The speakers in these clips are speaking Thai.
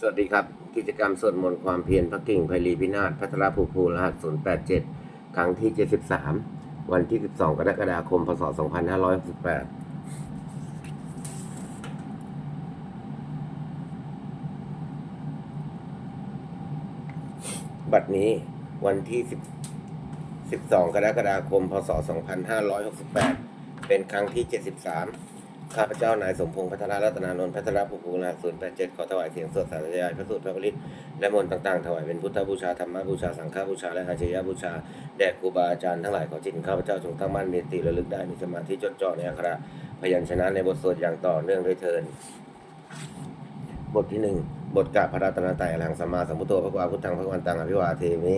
สวัสดีครับ กิจกรรมสวดมนต์ความเพียรพระกิ่งไพรีพินาศพัทรภูภูรหัส 087 ครั้งที่ 73 วันที่ 12 กรกฎาคม พศ 2568บัดนี้วันที่ 10 12 กรกฎาคม พศ 2568 เป็นครั้งที่ 73 ข้าพเจ้านายสมพงษ์พัฒนารัตนานนท์พัฒนาภูภูนาศูนย์แปดเจ็ดขอถวายเสียงสดสาธยายพระสูตรพระปริตและมนต์ต่างๆ ถวายเป็นพุทธบูชาธรรมบูชาสังฆบูชาและอาชญาบูชาแด่ครูบาอาจารย์ทั้งหลายขอจิตข้าพเจ้าจงตั้งมั่นมีติระลึกได้มีสมาธิจดจ่อในอักขระพยัญชนะในบทสวดอย่างต่อเนื่องด้วยเทินบทที่หนึ่งบทกาพระรัตนตรัยอรหังสัมมาสัมพุทโธพระวาพุทธังพระวันตังอภิวาเทมิ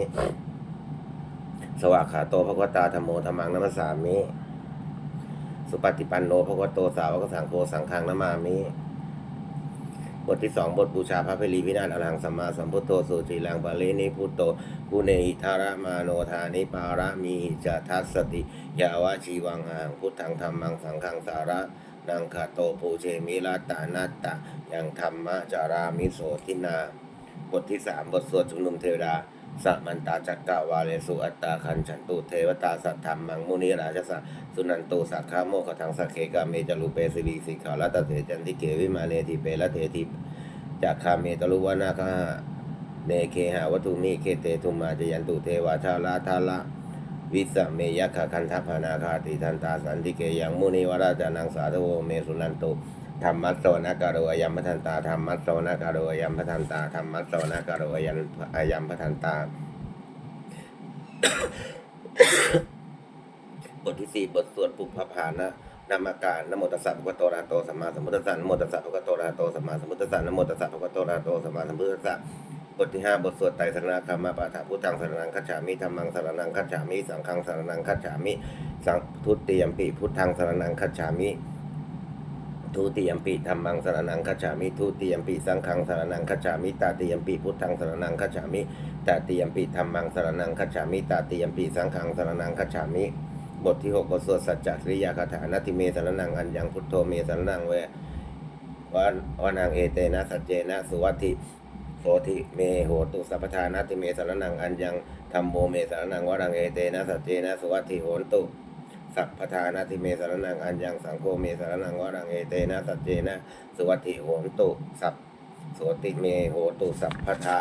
สวากขาโตพระวตาธรรมโมธรรมังนัมสสามิ สุปฏิปันโนพระวโตสาวกสังโฆสังฆังนามามิบทที่สองบทบูชาพระเพลีพินาศอรหังสัมมาสัมพุทโธสุติลังบาลีนิพุตโตกุเนหิทาระมาโนธานิปาระมีจาทัสสติยาวะชีวังหังพุทธังธรรมังสังฆังสาระนังคาโตปูเชมิลาตานาตตะยังธรรมะจารามิโสทินา บทที่สามบทสวดชุมนุมเทวดา สัมมันตาจักกาวาเลสุอัตตาคันฉันตุเทวตาสัทธรรมังมุนีราชสะสุนันตุสักขาโมกขังสักเคกาเมจลุเปสิริสิกขาลัตเถจันทิเกวิมาเนทิเปละเททิจากคาเมตลุวนาคาเนเคหาวัตุนิเคเตทุมาจยันตุเทวาชาลาทาละวิสเมยะขะคันทัพนาคาติทันตาสันติเกยังมุนีวราจานังสาธุโวเมสุนันตุ ธรรมัสโสนการโรยมพทันตาธรรมัสโสนการโรยมพทันตาธรรมัสโสนการโรยัมอยัมพทันตา บทที่สี่บทสวดปุพพานะนามการนโมตัสสะภะคะวะโตอะระหะโตสัมมาสัมพุทธัสสะนโมตัสสะภะคะวะโตอะระหะโตสัมมาสัมพุทธัสสะนโมตัสสะภะคะวะโตอะระหะโตสัมมาสัมพุทธัสสะบทที่ห้าบทสวดไตรสรณคามปาฐาพุทธังสรณังคัจฉามิธรรมังสรณังคัจฉามิสังฆังสรณังคัจฉามิ สังทุติยมปิพุทธังสรณังคัจฉามิ ทุติยมปิธรรมังสรนังคัจฉามิทุติยมปิสังฆังสรนังคัจฉามิตาติยมปิพุทธังสรนังคัจฉามิตาติยมปิธรรมังสรนังคัจฉามิตาติยมปิสังฆังสรนังคัจฉามิบทที่หกบทสวดสัจจริยาคาถานาติเมสรนังอัญญังพุทโธเมสรนังเววันวันังเอเตนะสัจเจนะสุวัติโสธิเมโหตุสัพพทานาติเมสรนังอัญญังธรรมโมเมสรนังวรังเอเตนะสัจเจนะสุวัติโหนตุ สัพพทานาติเมสารนังอัญญังสังโฆเมสารนังวรังเอเตนะสัจเจนะสุวัติโหนตุสัพโสติเมโหตุสัพพทา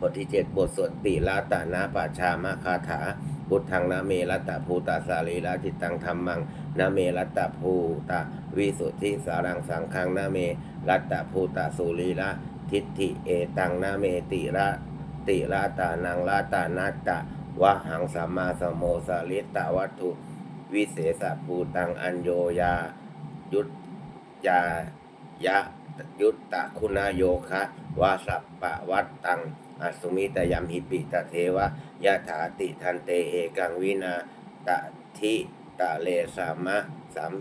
บทที่เจ็ดบทสวดปิลาตานาปัชามาคาถาพุทธังนาเมรัตตภูตาสาลีลาจิตตังธรรมังนาเมรัตตภูตาวิสุทธิสารังสังฆังนาเมรัตตภูตาสุลีละทิฏฐิเอตังนาเมติระติระตานังลาตานาตตะ วะหังสัมมาสมโมสาลิตวัตถุ วิเศษภูตังอัญโยยา ยุตยายะยุตตะคุณาโยคะวาสัปปะวัตตังอสุมิตยมหิปิตเทวะยะถาติทันเตเอกังวินาตะทิตะเลสามะสัม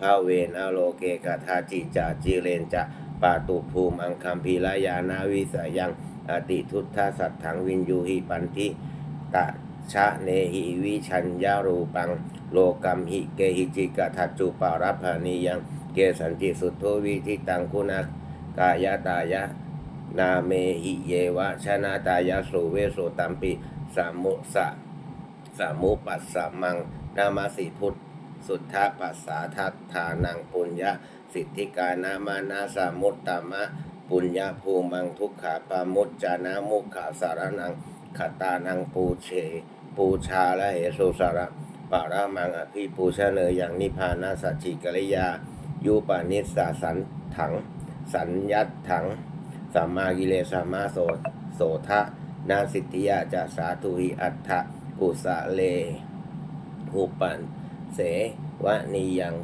ภาเวนะโลเกกทาจิจาจิเรนจะปาตุภูมังคัมพีลายานาวิสยังอติทุตทาสัตถังวินยูหิปันทิ ตะชะเนหิวิชัญญารูปัง โลกัมหิเกหิจิกทัจจุปารัพานิยังเกสันติสุทโทวิทิตังคุณากายตายะ นาเมหิเยวะชนะตายาสุเวโสตัมปิสามุสะสามุปัสสะมังนามาสิพุทธสุทธาปัสสาทัตทานังปุญญาสิทธิกานามานาสามุตตมะ ปุญญาภูมังทุกขาปามุจจานามุขาสารนัง ขตานังปูเช ปูชาและเหสุสาระปารามังอภิปูชเนอย่างนิพพานาสัจจิกริยา ยุปานิสสาสันถัง สัญญัตถังสัมมากิเลสัมมาโสโสทะนาสิทธิยาจะสาธุหิอัตถะกุสะเลหุปันเสวะนียัง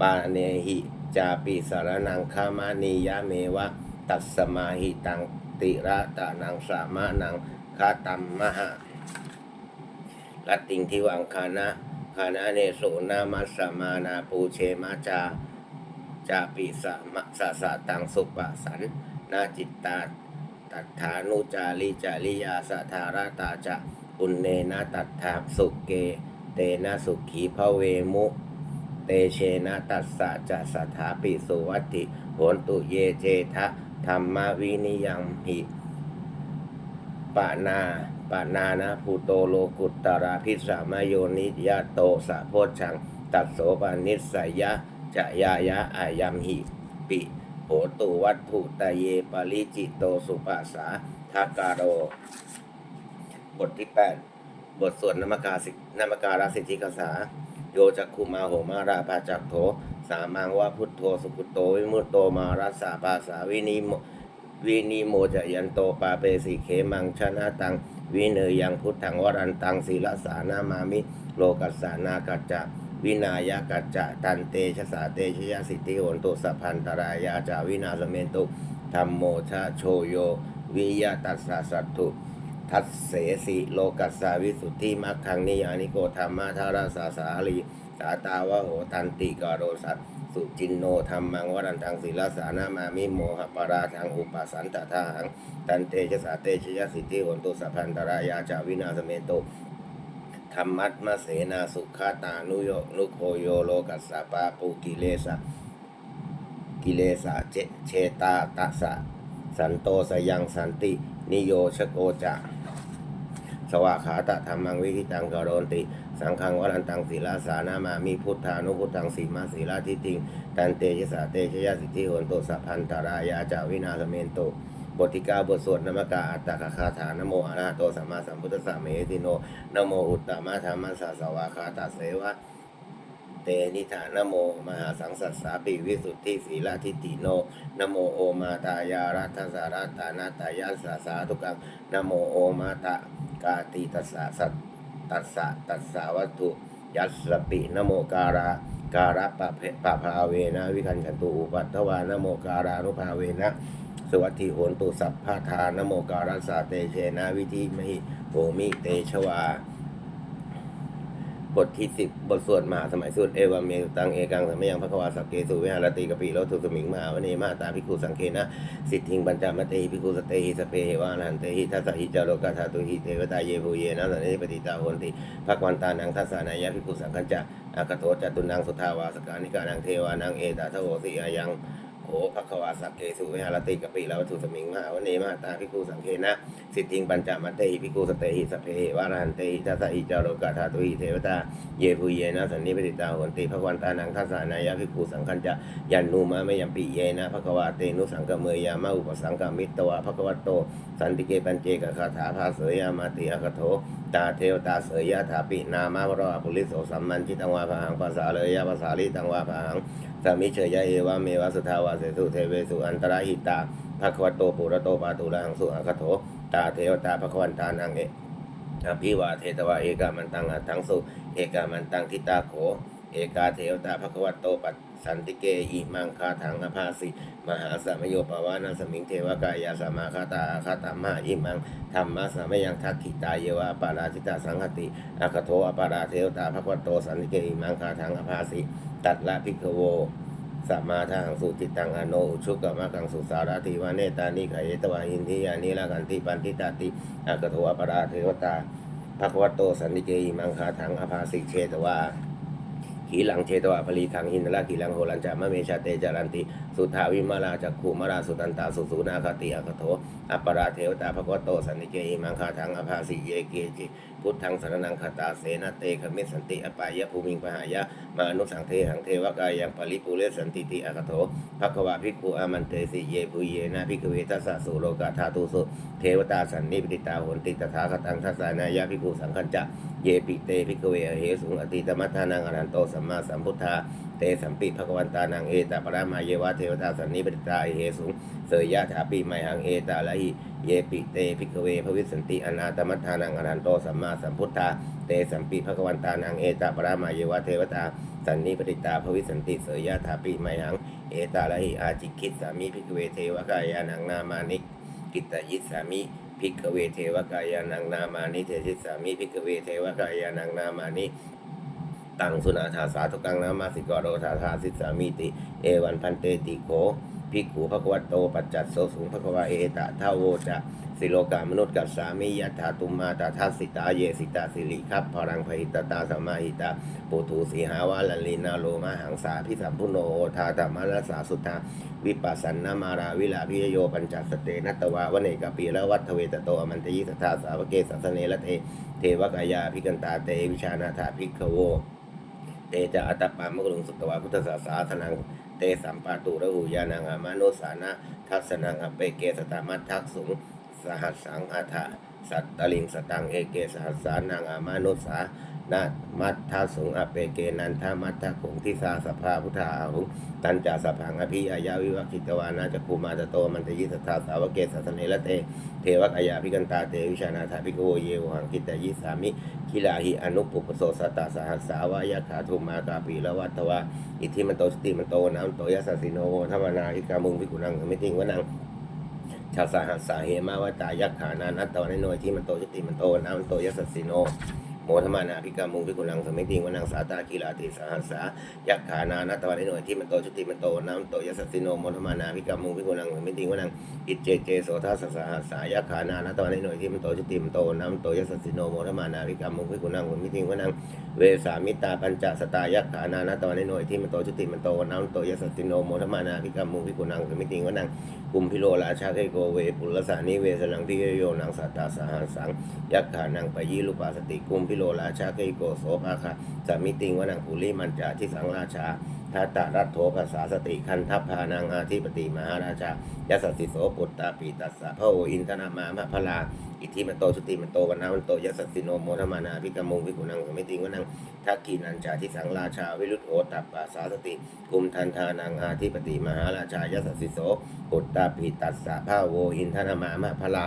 ปาเนหิจาปิสารนังคามานียะเมวะ ตัสมาหิตังติระตานังสามานัง คาตัมมหะลัตติงทิวังคานะคานะเนโสนามัสมานาปูเชมาจาจาปิสามะสะสะตังสุปะสันนาจิตตาตัฏฐานุจาริจาริยาสัทาราตาจะปุณเนนะตัฏฐาสุเก เตนะสุขีภเวมุ เตเชนะตัสสะจะสถาปิสุวัตถิโหนตุเยเจทะธรรมวินิยังหิ ปานาปานานะภูโตโลกุตตราพิสามโยนิยาโตสะโพชัง ตัดโสปานิสยยะจะยายะอายัมหิปิโหตุวัตถุตเยปริจิตโตสุปัสสาทาการโร บทที่ 8 บทสวดนามกาสินามการาสิทธิกษา โยจักคุมาโหมาราปาจักโถ สามังวะพุทโธสุขุโตวิมุตโตมารัสสาภาษาวินิโม วินิโมจะยันโตปาเปสิเขมังชนะตัง วิเนยังพุทธังวรันตังศีลสานามามิ โลกัสสานากัจจะวินายกัจจะตันเตชะสาเตชยสิทธิโหนตุสัพพันตรายาจาวินาสเมนตุธรรมโมชะโชโย วิยาตัสสะสัตถุ ทัสเสสิโลกัสสาวิสุทธิมัคคังนิยานิโกธรรมะทาราสาสาลีสาตาวะโหตันติกาโรสัต สุจินโนธรรมังวรันทังศิลสานามามิโมหปาราทังอุปสันตทาหังตันเตชะสาเตชยสิทธิโหนตุสัพพันตรายาจาวินาสเมนโตธรรมัตมะเสนาสุขาตานุโยนุโคโยโลกัสสะปาปุกิเลสะกิเลสะเจเชตาตัสสะสันโตสยังสันติ นิโยชโกจะ สวาขาตะธรรมังวิหิตังกโรนติ สังฆังวรันตังศีลาสานามามีพุทธานุพุทธังสีมาศีลาทิติงตันเตชะสาเตชยสิทธิโหนตุสัพพันตารายาจาวินาสเมนโตบทที่เก้าบทสวดนามกาอัตตะคาถานโมอาราโตสัมมาสัมพุทธสัมเมติโนนโมอุตตมะธรรมสสะสวาขาตะเสวะ เตนิธานโม มหาสังสัสสาปิวิสุทธิศีลาทิฏฐิโนนโมโอมาตายารัตสารัตานาตายัสสะสาธุกังนโมโอมาตากาติตัสสะสัตตัสสะตัสสะวัตถุยัสสปินโมการาการะปะเพปะภาเวนะวิคันฉันตุอุปัตถวานโมการานุภาเวนะสวัสดิโหนตุสัพพะทานโมการัสสะเตเชนะวิธิมหิโหมิเตชวา บทที่สิบบทสวดมหาสมัยสุดเอวาเมตังเอกังสมยังพระควาสักเกสุวิหารติกปิโลทุสมิงมหาวเนมาตาภิกุสังเคนะสิทธิงปัญจามเตหิภิกุสเตหิสเปเหวานันเตหิทัสสหิจาโลกาธาตุหิเทวตาเยภูเยนะสันนิปติตาโหนติภควันตานังทัสสานายะภิกุสังคัญจะอากโตจตุนังสุทาวาสกานิกานังเทวานังเอตาทโวสิอายัง โหภควาสักเกสุวิหารติกปิลาวัตถุสมิงมหาวเนมาตาภิกขุสังเคนะสิทธิงปัญจามเตหิภิกขุสเตหิสเพเหวานันเตหิทัสสะหิจาโลกาธาตุหิเทวตาเยภูเยนะสันนิปติตาโหนติภควันตานังทัสสานายะภิกขุสังคัญจะยันนูมะมะยัมปิเยนะภควาเตนุสังกเมยามะอุปสังกมิตตวะภควตโต สันติเกปัญเจกคาถาภาเสยามาติอคโถตาเทวตาเสยยะถาปินามะวรปุริโสสัมมันจิตังวาภาหังภาษาเลยยะภาษาลิตังวาภาหัง สามิเชยยะเอวะเมวะสุทาวาเสสุเทเวสุอันตรหิตาภควตโตปุระโตปาตุระหังสุอคโถตาเทวตาภควันตานังเออภิวาเทตวาเอกามันตังอัตถังสุเอกามันตังทิตาโขเอกาเทวตาภควตโตปัสสันติเกอิมังคาถังอภาสิมหาสมโยปวานัสมิงเทวกายาสมาคาตาอาคาตามาอิมังธรรมะสมยังทักขิตาเยวาปาราชิตาสังหติอาคโทอปาราเทวตาภควตโตสันติเกอิมังคาถังอภาสิ ตัดละพิกโวสัมมาทางสุจิตตังอโนอุชุกกะมะกังสุสารติวาเนตานิขยตวาอินทิยานิลากันติปันติตาติอากโทอปาราเทวตาภควตโตสันนิเกอิมังคาถังอภาสิเชตวาขีหลังเชตวาผลีทังหินละขีหลังโหลันจามะเมชาเตจารันติสุทาวิมาลาจักขุมาราสุตันตาสุสุนาคติอคโทอัปปราเทวตาภควโตสันนิเกอิมังคาถังอภาสิเยเกจิพุทธังสรนังคตาเสนะเตขมิสันติอปายะภูมิงปหายะมานุสังเทหังเทวกายังปริปุเรสันติติอคโทภควาภิกขุอามันเตสิเยภูเยนะภิกเวทัสสะสุโลกาธาตุสุเทวตาสันนิปติตาโหนติตถาคตังทัสสานายะภิกขุสังคัญจะเยปิเตภิกเวเหสุงอติตมัทานังอรันโตสัมมาสัมพุทธาเตสัมปิภควันตานังเอตาปรามาเยวะเททวตาสันนิปติตาอเหสุงเสยยะถาปิไมหังเอตาละหิเยปิเตภิกเวภวิสันติอนาตมัทานังอรันโตสัมมาสัมพุทธาเตสัมปิภควันตานังเอตาปรามาเยวะเทวตาสันนิปติตาภวิสันติเสยยะถาปิไมหังเอตาละหิอาจิคิดสามิภิกเวเทวกายานังนามานิกิตตยิสสามิภิกเวเทวกายานังนามานิเทศิสามิภิกเวเทวกายานังนามานิ ตังสุนาถาสาธุกังนามาสิกโรธาธาสิสามิติ เอวันพันเตติโขภิกขุภควโตปัจจัตโสสูงภควาเอตะทาโวจะสิโลกามนุษย์กัสสามิยถาตุมมาตาทัสสิตาเยสิตาสิริครับพรังพหิตตาสมาหิตาปุถุสีหาวาลลีนาโลมาหังสาพิสัมพุโนโอทาตมรสาสุทาวิปัสสันนามาราวิลาพิโยปัญจสเตนัตวาวเนกปีละวัฏเวตโตอมันตยิสทาสาวเกสัสเนละเทเทวกายาพิกันตาเตวิชานาถาภิกขโว เตจะอัตตปามะกรุงสุตวาพุทธศาสาสนังเตสัมปาตุระหูยานังอามานุสานะทัศนังอเปเกสตามัททักสุงสหัสสังอาถาสัตตลิงสตังเอเกสหัสสานังอามานุสา นะมัททัสุงอเปเกนันทามัททักขุงทิสาสภาพุทธาหุงตันจาสพังอภิอายาวิวัคิตวานาจะภูมาตโตมันตยิสทธาสาวเกสัสเนละเตเทวกายาพิกันตาเตวิชานาถาภิกโวเยวหังกิตยิสามิคิลาหิอนุปปุปโสสตาสหัสสาวายะขาทุมมากาปีละวัตวะอิทธิมันโตสติมันโตน้ำโตยัสสสิโนธรรมนาอิกามุงพิกุนังไม่ทิ้งวะนังชาสหัสสาเหมาวตายักขานานัตตวะในน่วยที่มันโตสติมันโตน้ำโตยัสสสิโน โมธรรมนาพิกามุงพิกุนังสมิติงวนังสาตากีฬาติสหัสสายักขานานัตวะในหน่วยที่มันโตสติมันโตน้ำโตยัสสสิโนโมธรรมนาพิกามุงพิกุนังสมิติงวนังอิจเจเจโสทัสสหัสสายาขานานะตอนในหน่วยที่มันโตจุติมันโตน้ำโตยสัสสิโนโมทมานาวิกรรมมุขิกุนังหุมิทิงวนังเวสามิตาปัญจสตายาขานานะตอนในหน่วยที่มันโตจุติมันโตน้ำโตยสัสสิโนโมทมานาวิกรรมมุขิกุนังหุมิทิงวนังกุมพิโลราชาเทโกเวปุลสานิเวสนังพิโยนังสัตตาสหัสสังยักขานังปยีลุปาสติกุมพิโลราชาเทโกโสภาคะสามิติงวนังปุริมันจาทิสังราชาทัตตารัตโถภาษาสติคันทัพพานังอาธิปติมหาราชายัสสิโสปุตตาปีตัสสะพระโออินทนามามะพลาอิทธิมันโตสุติมันโตวันนามันโตยัสสิโนโมทมานาพิกมุงพิกุนังสมิติงวนังทักกีนันจาทิสังราชาวิรุตโอตัปปาสาสติกุมทันทานังอาธิปติมหาราชายัสสสิโสปุตตาปีตัสสะพระโออินทนามามะพลา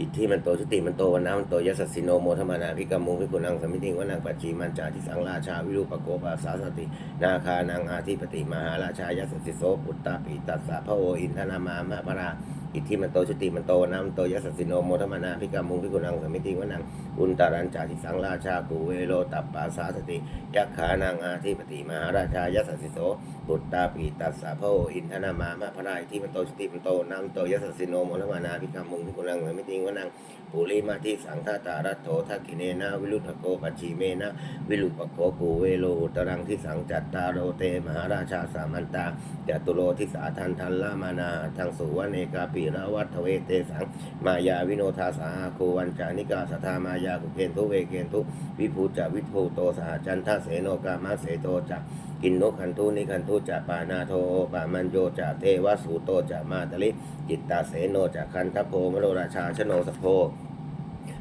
อิทธิมันโตชุติมันโตวันน้ำมันโตยัสสิโนโมธมานาพิกามุงพิกุนังสมิติวนังปัจจีมันจาทิสังราชาวิรูปโกภาสาสติ นาคานางอาทิปติมหาราชายัสสิโสปุตตาปิตัสสะพระโออินทนามามะพรา อิทธิมันโตชุติมันโตนน้ำมันโตยัสสสิโนโมทมานาพิกามุงพิกุนังสมิติงวนังอุนตารัญจาทิสังราชากุเวโลตัปปาสาสติยักขานังอาธิปติมหาราชายัสสสิโสปุตตาปิตัสสะพระโออินทนามามะพราอิทธิมันโตชุติมันโตน้ำมันโตยัสสสิโนโมทมานาพิกามุงพิกุนังสมิติงวนังปุริมาทิสังฆาตารัตโถทักขิเนนะวิรุธโกปัจฉิเมนะวิลุปโกกูเวโลตรังทิสังจัตตาโรเตมหาราชาสามันตาจตุโรทิสาทันทันลามานาทังสุวเนกาปีระวัตเวเตสัง มายาวิโนทาสาโควันจานิกาสธามายากุเกนทุเวเกนทุวิภูจาวิภูโตสหจันทเสโนกามาเสโตจักกินนกขันทุนิขันทุจะปานาโทปามันโยจะเทวสูโตจะมาตลิจิตตาเสโนจะคันทโพมโรราชาชโนสโพ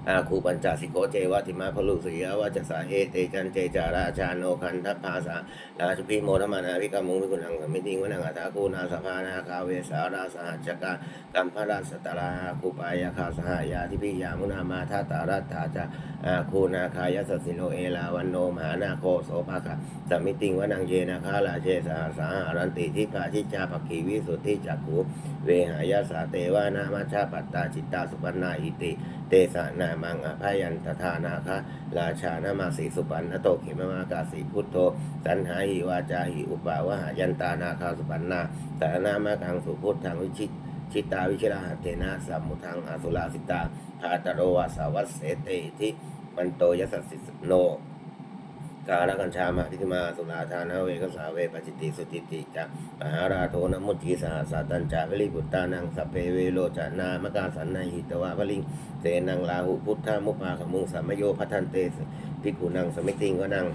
อาคูปัญจสิโกเจวติมาพลุสุยาวาจสาเอเตจันเจจาราชาโนคันทัพพาสาราชุพิโมธมานาวิกามุงวิกุนังสมิติงวนังอัตาคูนาสภานาคาเวสาราสหัจกากัมพราสตราคูปายาคาสหายาทิพิยามุนามาทัตารัตถาจาอาคูนาคายสสิโนเอลาวันโนมหานาโคโสภาคะสมิติงวนังเยนาคาลาเชสหสาหารันติทิพาชิจาปกีวิสุทธิจักขุเวหายาสาเตวานามาชาปัตตาจิตตาสุปันนาอิติ เตสะนามังอภยันตทานาคะราชานามาสีสุปันนโตเขมมากาสีพุทโธสันหาหิวาจาหิอุปาวหายันตานาคาสุปันนาสารนามากังสุพุทธังวิชิตชิตาวิชราหเทนะสัมมุทังอาสุลาสิตาภาตโรวาสาวัสเสเตทิมันโตยสัสสิสโน กาลกัญชามาทิติมาสุราธานาเวกสาเวปจิติสุติติจะมหาราโทนมุจีสหัสสตัญจาวิริบุตตานังสพเพเวโลจานามกาสันนาหิตวาพลิงเสนังลาหุพุทธามุปาขมุงสัมโยพัทันเตสพิกุนังสมิติงวนัง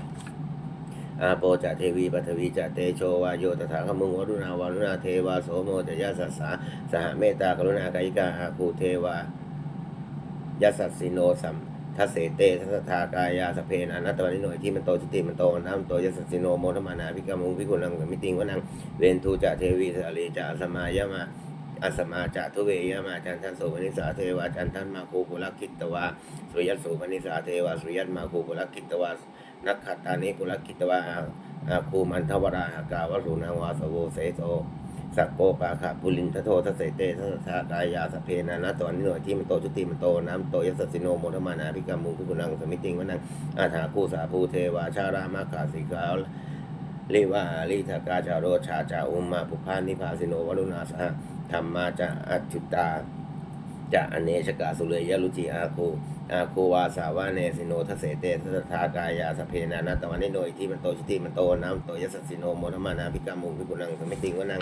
อาโปจะเทวีปัทวีจะเตโชวาโยตถาคมุงวรุณาวารุณาเทวาโสโมจะยสัสสาสหเมตตากรุณากายิกาอาคูเทวายัสสสิโนสัม ทัสเสเตทัสทากายาสเพนอนัตตวันิโนยที่มันโตจุติมันโตน้ำโตยัสสิโนโมทมานาพิกามุงพิกุลังมิติงวนังเวนทูจะเทวีสาลีจะสมายมาอัสมาจะทุเวยมาจันทันโสมนิสาเทวาจันทันมาคูปุลคิตตวาสุยัสสุมนิสาเทวาสุยัตมาคูปุลคิตตวานักขัตตานิปุลคิตตวาอาคูมันทวราหากาวรุณาวาสโวเสโต สักโกปาขะปุลินทโททัสเสเตทัสสะกายาสเพนานะตอนนี้หน่อยที่มันโตชุติมันโตน้ำโตยัสสิโนโมทมานาพิกามุงคุกุนังสมิติงวนังอาถาคูสาภูเทวาชารามาคาสิกาลิวาลิทากาจาโรชาจาอุมมาภุพานิพาสิโนวรุณาสหธรรมาจะอัจจุตา จะอเนชกาสุเลยยลุจิอาคูอาคูวาสาวาเนสิโนทเสเตทัทากายาสเพนานาตวันนิโนอิทิมันโตชิติมันโตน้ำโตยสัสสิโนโมทมานาพิกามุงพิกุนังสมิติงวนัง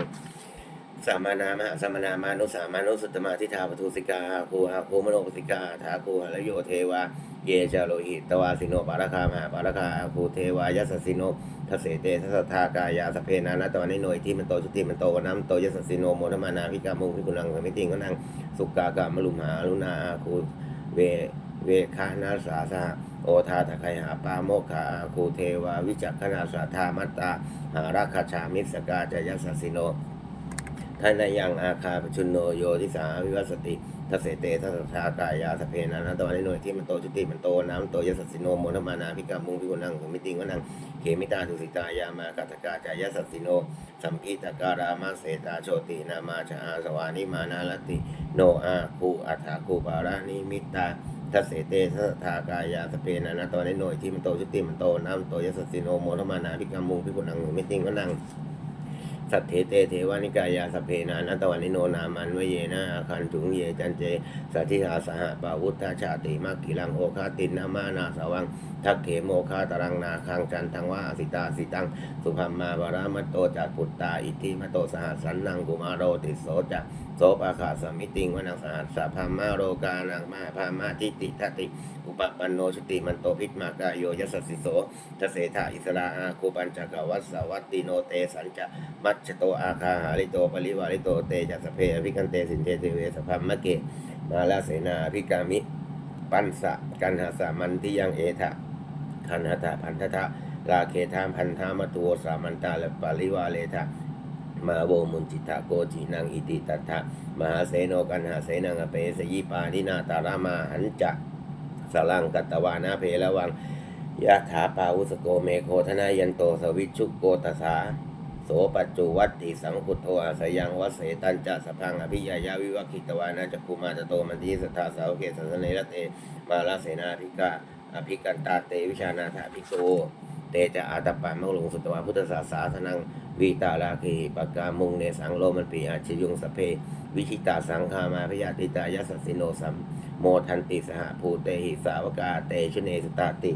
สามานามหาสามนามานุสามานุสุตตมาทิทาปทุสิกาอาคูอาคูมโนปสิกาถาคูหะโยเทวาเยจาโลหิตวาสิโนปาราคามหาปาราคาอาคูเทวายัสสิโนทเสเตทัตถากายาสเพนานาตวันนิโนอิทิมันโตชิติมันโตน้ำโตยัสสิโนโมทมานาภิกามุงพิกุนังสมิติงวนังสุกากามลุมหาลุนาอาคูเวเวคานาสาสหโอทาตะไคหาปาโมกขาคูเทวาวิจักขณาสาธามัตตาหาราคาชามิสกาจยัสสสิโน ทานายังอาคาปชุนโนโยทิสาวิวัสติทเสเตทัสสากายาสเพนานาตวันนิโนที่มันโตจุติมันโตน้ำโตยสัสสิโนโมนมานาพิกามุงพิกุนังสมิติงวนังเขมิตาทุสิตายามากัตกาจายสัสสิโนสัมพิตการามาเสตาโชตินามาชาอาสวานิมานาลติโนอาคูอัฏฐาคูปารานิมิตาทัสเสเตทัสทากายาสเปนานาตอนนี้หน่วยที่มันโตชุติมันโตน้ำโตยสัสสิโนโมทมานาพิกามุงพิกุนังมิติงวนัง สัทเทเตเทวานิกายาสเพนานัตวันนิโนนามันวเยนะอาคันถุงเยจันเจสัทธิหาสหปาวุธาชาติมักกิลังโอคาตินนามานาสวังทักเขโมคาตรังนาคังจันทังว่าสิตาสิตัง สุพัมมาบารามโตจัดปุตตาอิทธิมโตสหัสสันนังกุมารโรติโสจัก สปาขาสมิติงวนังสหัสสะพัมาโรกานังมาพามาทิติทัติ อุปปันโนชุติมันโตพิตมากายโยยสสสิโสทเสถาอิสราอาคูปัญจกวัสสวัตติโนเตสัญจะมัจโตอาคาหาริโตปริวาริโตเตจัสเพอภิกันเตสินเทเทเวสพัมมะเกมาลาเสนาภิกามิ ปันสะกันหาสามันที่ยังเอทะคันหาตาพันธะลาเคทามพันธามตัวสามันตาและปาริวาเลทะ มาโวมุนจิตาโกจีนังอิติตัทะมหาเสโนกันหาเสนังอเปสยิปานินาตารามาหันจะสลังกัตตวานาเพละวังยะถาปาวุสโกเมโคธนายันโตสวิชุกโกตสาโสปัจจุวัตติสังคุโทอาสยังวัสเสตันจะสพังอภิยายาวิวัคิตวานาจักคุมาตโตมันทีสทาสาวเกสัสเนรเตมาลาเสนาภิกาอภิกันตาเตวิชานาถาภิกษุ เตจะอาตปามะหลงสุตวาพุทธศาสาธนังวีตาลาคีปากามุงเนสังโลมันปีอาชยุงสเพ วิชิตาสังฆามาพยาติตายสสสิโนสัมโมทันติสหภูเตหิสาวกาเตชเนสตาติ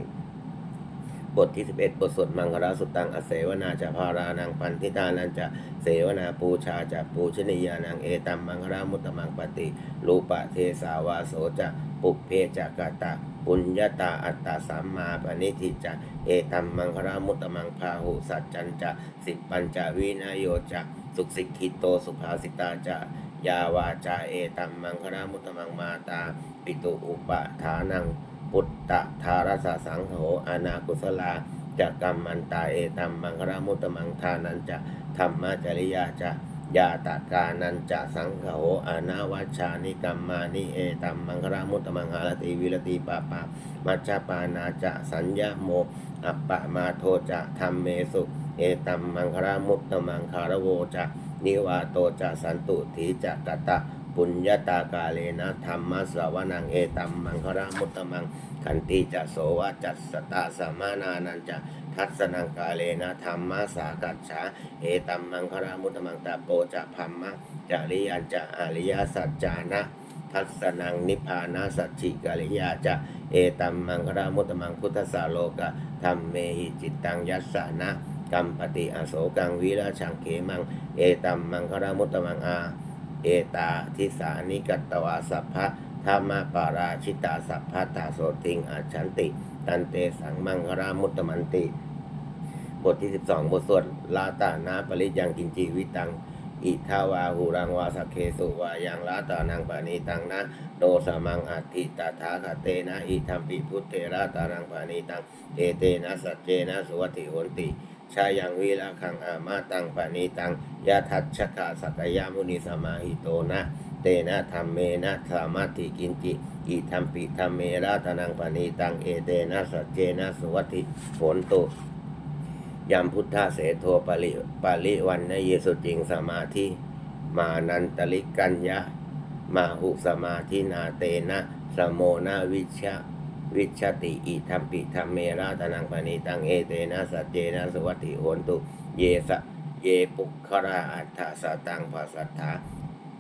บทที่ 11 บทสวดมังคลาสุตังอเสวนาจะพารานังปันทิตานันจะเสวนาปูชาจะปูชนียานังเอตัมมังคลามุตตมังปฏิรูปะเทสาวาโสจะปุเพจะกาตา ปุญญาตาอัตตาสัมมาปณิทิจะเอตัมมังคลามุตตมังพาหุสัจจันจะสิปัญจวินายโยจะสุขสิกขิโตสุภาสิตาจะยาวาจาเอตัมมังคลามุตตมังมาตา ปิตุอุปะฐานังปุตตะทารสสังโฆอนากุศลาจะกรรมันตาเอตัมมังครามุตตมังทานันจะธรรมจริยาจะ ยาตากานันจะสังโหอนาวัชานิกรรมานิเอตัมมังครามุตตมังหารติวิรติปะปะมัจจปานาจะสัญญาโมอัปปะมาโทจะธรรมเมสุ เอตัมมังครามุตตมังคารโวจะนิวาโตจะสันตุถีจะกตะ ปุญญาตากาเลนะธรรมะสวนังเอตัมมังครามุตตมังขันติจะโสวะจัสสตาสมานานันจะทัศนังกาเลนะธรรมะสากัจฉาเอตัมมังครามุตตมังตาโปจะพัมมะจาริยันจะอริยสัจจานะทัศนังนิพพานาสัจฉิกาลิยาจะเอตัมมังครามุตตมังพุทธสาโลกะธรรมเมหิจิตตังยัสสานะกัมปติอโศกังวิราชังเขมัง เอตัมมังครามุตตมังอา เอตาทิสานิกัตวาสัพพะธรรมปาราชิตาสัพพะตาโสติงอาชันติ ตันเตสังมังครามุตตมันติ บทที่ 12 บทสวดลาตานาปริยังกินจีวิตัง อิทาวาหูรังวาสเคสุวายังลาตานังปานีตังนะโนสมังอัติตาถาคเตนะอิทัมปิพุทเทราตานังปานีตัง เอเตนะสัจเจนะสุวัติโหนติ ชายังวิลาคังอามาตังปานีตังยะทัชชกาสักยามุนิสมาหิโตนะเตนะธรรมเมนะสามาธิกินจิอิทัมปิธรรมเมราตนังปานีตังเอเตนะสัจเจนะสุวัติโหนตุยัมพุทธเสโทปริปริวันนเยสุจิงสมาธิมานันตลิกัญญะมาหุสมาธินาเตนะสมโมนาวิชะ วิชติอิทัมปิธรรมเมราตนังปณิตังเอเตนะสัจเจนะสวัตถิโหนตุ เยสะเยปุคราอัฏฐสตังภาสัทธา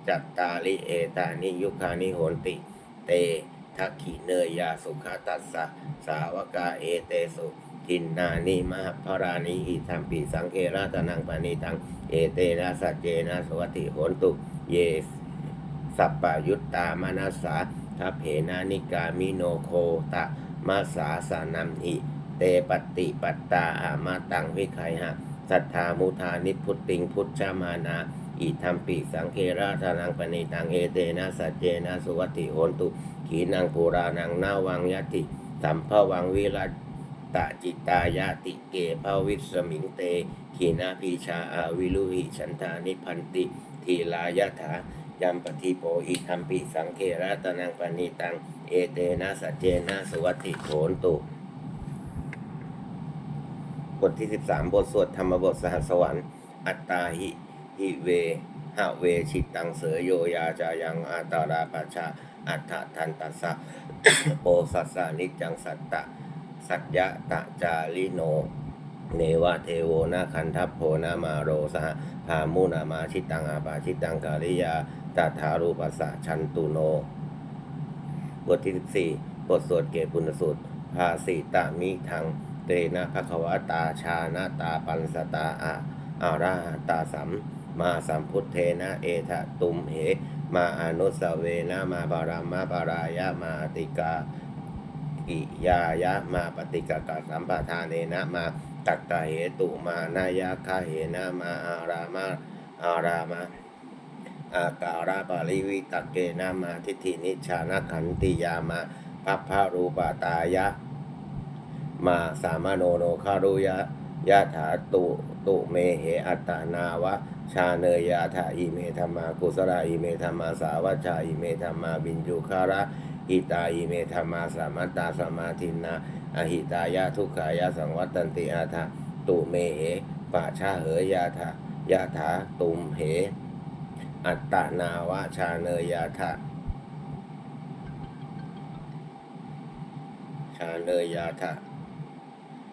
จัตตาลิเอตานิยุคานิโหนติ เตทักขิเนยยาสุขตัสสะสาวกาเอเตสุทินนานิมหพรานิอิทัมปิสังเกราตนังปณิตังเอเตนะสัจเจนะสวัตถิโหนตุ เยสัปปยุตตามนัสสา ทัพเพนานิกามิโนโคตะมาสาสานัมหิ เตปฏิปัตตาอามาตังวิไคหะ สัทธามุทานิพุตติงพุทธมานาอิทัมปิสังเคราทานังปณิตังเอเตนะสัจเจนะสุวัติโหนตุ ขีนังปุรานังนาวังยติสัมภวังวิรัตตจิตายาติเกภาวิสมิงเตขีนาพีชาอาวิลุหิฉันทานิพันติทีลายถา ยัมปฏิโปอิทัมปิสังเคราตนังปณิตัง เอเตนะสัจเจนะสวัตติโขนตุ บทที่ 13 บทสวดธรรมบทสหัสวรรค์ อัตตาหิ หิเวหะเวชิตังเสยโยยาจายังอาตาราปัชา อัฏฐทันตัสสะโปสัสสานิจจังสัตตะ สัจยะตะจาลิโนเนวะเทโวนาคันทัพโพนามาโรสหพามุนามาชิตังอาปาชิตังกาลิยา ตถารูปัสสะชันตุโน บทที่ 14 บทสวดเกปุณสูตร ภาสิตามิทัง เตนะภควตาชานาตาปันสตาอาอาราตาสัมมาสัมพุทเทนะเอทะตุมเห มาอนุสเวนะมาบารามะปารายะมาติกากิยายะมาปฏิกากสัมปทานเนนะมาตักกะเหตุมานายาคาเหนะมาอารามะอารามะ อาการาปาริวิตกเกนะมาทิฏฐินิชานขันติยามาพัพพารูปตายะ มาสามโนโนคารุยะยะถาตุตุเมเหอัตานาวะ ชาเนยยาถาอิเมธรรมากุสราอิเมธรรมาสาวัชาอิเมธรรมาบินจุคาระอิตาอิเมธรรมาสามัตตาสมาทินาอหิตายะทุกขายะสังวัตตันติอาทาตุเมเหปะชาเหยยาถายาถาตุมเห อัตตนาวะชาเนยาถาชาเนยาถา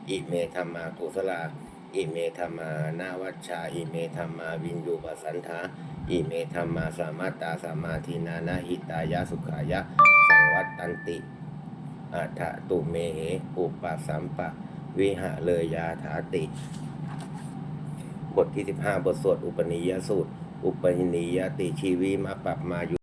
อิเมธรรมากุสลาอิเมธรรมานาวัชชา อิเมธรรมาวินยูปสันธาอิเมธรรมาสามัตตาสมาธินานาหิตายะสุขายะสังวัตตันติอัฏฐตุเมเหอุปสัมปะ วิหะเลยยาถาติ บทที่ 15 บทสวดอุปนิยสูตร อุปนิยติชีวิมาปรับมายุ